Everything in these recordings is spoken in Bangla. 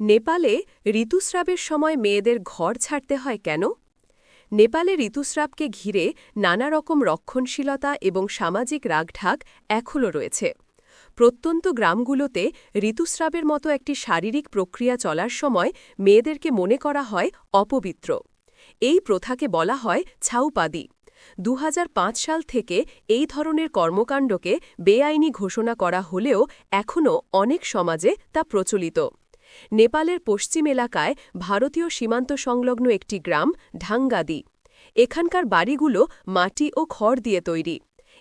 নেপালে ঋতুস্রাবের সময় মেয়েদের ঘর ছাড়তে হয় কেন? নেপালে ঋতুস্রাবকে ঘিরে নানা রকম রক্ষণশীলতা এবং সামাজিক রাগঢাক এখনও রয়েছে। প্রত্যন্ত গ্রামগুলোতে ঋতুস্রাবের মতো একটি শারীরিক প্রক্রিয়া চলার সময় মেয়েদেরকে মনে করা হয় অপবিত্র। এই প্রথাকে বলা হয় ছাউপাদি। দু হাজার পাঁচ সাল থেকে এই ধরনের কর্মকাণ্ডকে বেআইনি ঘোষণা করা হলেও এখনও অনেক সমাজে তা প্রচলিত। নেপালের পশ্চিম এলাকায় ভারতীয় সীমান্ত সংলগ্ন একটি গ্রাম, ঢাঙ্গাদি। এখানকার বাড়িগুলো মাটি ও খড় দিয়ে তৈরি।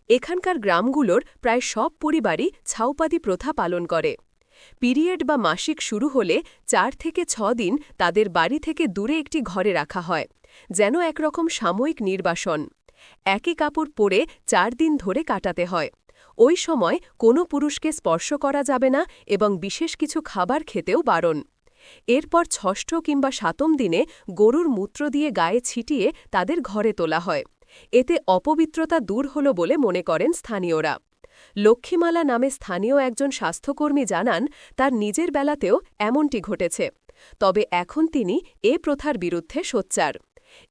এখানকার গ্রামগুলোর প্রায় সব পরিবারই ছাউপাদি প্রথা পালন করে। পিরিয়ড বা মাসিক শুরু হলে চার থেকে ছ দিন তাদের বাড়ি থেকে দূরে একটি ঘরে রাখা হয়, যেন একরকম সাময়িক নির্বাসন। একই কাপড় পরে চার দিন ধরে কাটাতে হয়। ওই সময় কোনো পুরুষকে স্পর্শ করা যাবে না এবং বিশেষ কিছু খাবার খেতেও বারণ। এরপর ষষ্ঠ কিংবা সাতম দিনে গরুর মূত্র দিয়ে গায়ে ছিটিয়ে তাদের ঘরে তোলা হয়। এতে অপবিত্রতা দূর হল বলে মনে করেন স্থানীয়রা। লক্ষ্মীমালা নামে স্থানীয় একজন স্বাস্থ্যকর্মী জানান, তার নিজের বেলাতেও এমনটি ঘটেছে। তবে এখন তিনি এ প্রথার বিরুদ্ধে সোচ্চার।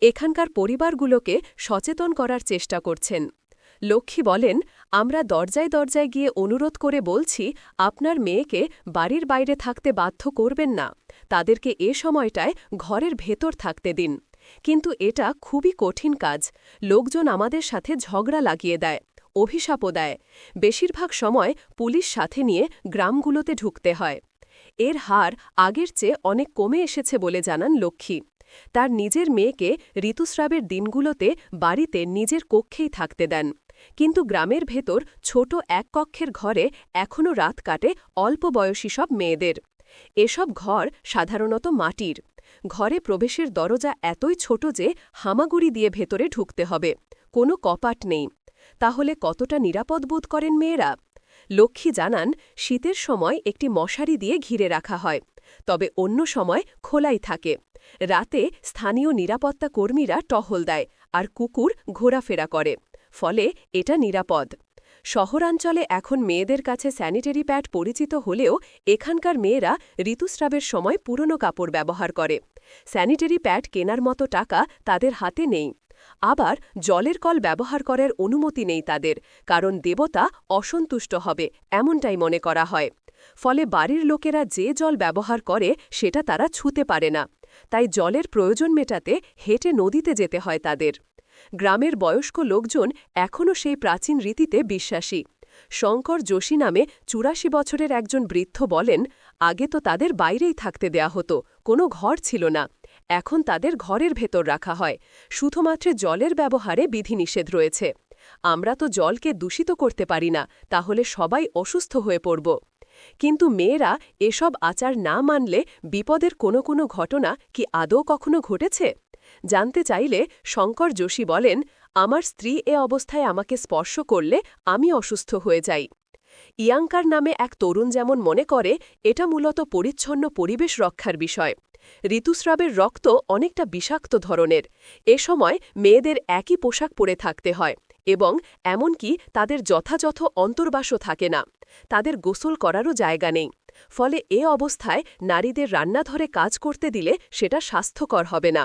এখানকার পরিবারগুলোকে সচেতন করার চেষ্টা করছেন। লক্ষ্মী বলেন আমরা দরজায় দরজায় গিয়ে অনুরোধ করে বলছি, আপনার মেয়েকে বাড়ির বাইরে থাকতে বাধ্য করবেন না। তাদেরকে এ সময়টায় ঘরের ভেতর থাকতে দিন। কিন্তু এটা খুবই কঠিন কাজ। লোকজন আমাদের সাথে ঝগড়া লাগিয়ে দেয়, অভিশাপও দেয়। বেশিরভাগ সময় পুলিশ সাথে নিয়ে গ্রামগুলোতে ঢুকতে হয়। এর হার আগের চেয়ে অনেক কমে এসেছে বলে জানান লক্ষ্মী। তার নিজের মেয়েকে ঋতুস্রাবের দিনগুলোতে বাড়িতে নিজের কক্ষেই থাকতে দেন। কিন্তু গ্রামের ভেতর ছোট এক কক্ষের ঘরে এখনও রাত কাটে অল্প বয়সী সব মেয়েদের। এসব ঘর সাধারণত মাটির। ঘরে প্রবেশের দরজা এতই ছোট যে হামাগুড়ি দিয়ে ভেতরে ঢুকতে হবে। কোনো কপাট নেই। তাহলে কতটা নিরাপদ বোধ করেন মেয়েরা? লক্ষ্মী জানান, শীতের সময় একটি মশারি দিয়ে ঘিরে রাখা হয়, তবে অন্য সময় খোলাই থাকে। রাতে স্থানীয় নিরাপত্তা কর্মীরা টহল দেয় আর কুকুর ঘোরাফেরা করে। ফলে এটা নিরাপদ। শহরাঞ্চলে এখন মেয়েদের কাছে স্যানিটারি প্যাড পরিচিত হলেও এখানকার মেয়েরা ঋতুস্রাবের সময় পুরনো কাপড় ব্যবহার করে। স্যানিটারি প্যাড কেনার মতো টাকা তাদের হাতে নেই। আবার জলের কল ব্যবহার করার অনুমতি নেই তাদের, কারণ দেবতা অসন্তুষ্ট হবে, এমনটাই মনে করা হয়। ফলে বাড়ির লোকেরা যে জল ব্যবহার করে সেটা তারা ছুতে পারে না। তাই জলের প্রয়োজন মেটাতে হেঁটে নদীতে যেতে হয় তাদের। গ্রামের বয়স্ক লোকজন এখনও সেই প্রাচীন রীতিতে বিশ্বাসী। শঙ্কর যোশী নামে চুরাশি বছরের একজন বৃদ্ধ বলেন, আগে তো তাদের বাইরেই থাকতে দেয়া হতো, কোনো ঘর ছিল না। এখন তাদের ঘরের ভেতর রাখা হয়। শুধুমাত্র জলের ব্যবহারে বিধিনিষেধ রয়েছে। আমরা তো জলকে দূষিত করতে পারি না, তাহলে সবাই অসুস্থ হয়ে পড়ব। কিন্তু মেয়েরা এসব আচার না মানলে বিপদের কোনো কোনো ঘটনা কি আদৌ কখনো ঘটেছে? জানতে চাইলে শঙ্কর যোশী বলেন, আমার স্ত্রী এ অবস্থায় আমাকে স্পর্শ করলে আমি অসুস্থ হয়ে যাই। ইয়াঙ্কার নামে এক তরুণ যেমন মনে করে, এটা মূলত পরিচ্ছন্ন পরিবেশ রক্ষার বিষয়। ঋতুস্রাবের রক্ত অনেকটা বিষাক্ত ধরনের। এ সময় মেয়েদের একই পোশাক পরে থাকতে হয় এবং এমনকি তাদের যথাযথ অন্তর্বাসও থাকে না। তাদের গোসল করারও জায়গা নেই। ফলে এ অবস্থায় নারীদের রান্নাধরে কাজ করতে দিলে সেটা স্বাস্থ্যকর হবে না।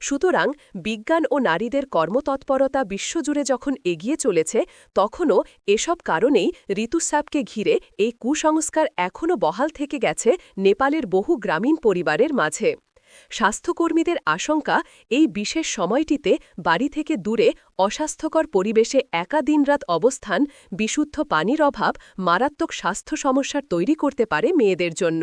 সুতরাং বিজ্ঞান ও নারীদের কর্মতৎপরতা বিশ্বজুড়ে যখন এগিয়ে চলেছে, তখনও এসব কারণেই ঋতুস্রাবকে ঘিরে এই কুসংস্কার এখনও বহাল থেকে গেছে নেপালের বহু গ্রামীণ পরিবারের মাঝে। স্বাস্থ্যকর্মীদের আশঙ্কা, এই বিশেষ সময়টিতে বাড়ি থেকে দূরে অস্বাস্থ্যকর পরিবেশে একা দিনরাত অবস্থান, বিশুদ্ধ পানির অভাব, মারাত্মক স্বাস্থ্য সমস্যার তৈরি করতে পারে মেয়েদের জন্য।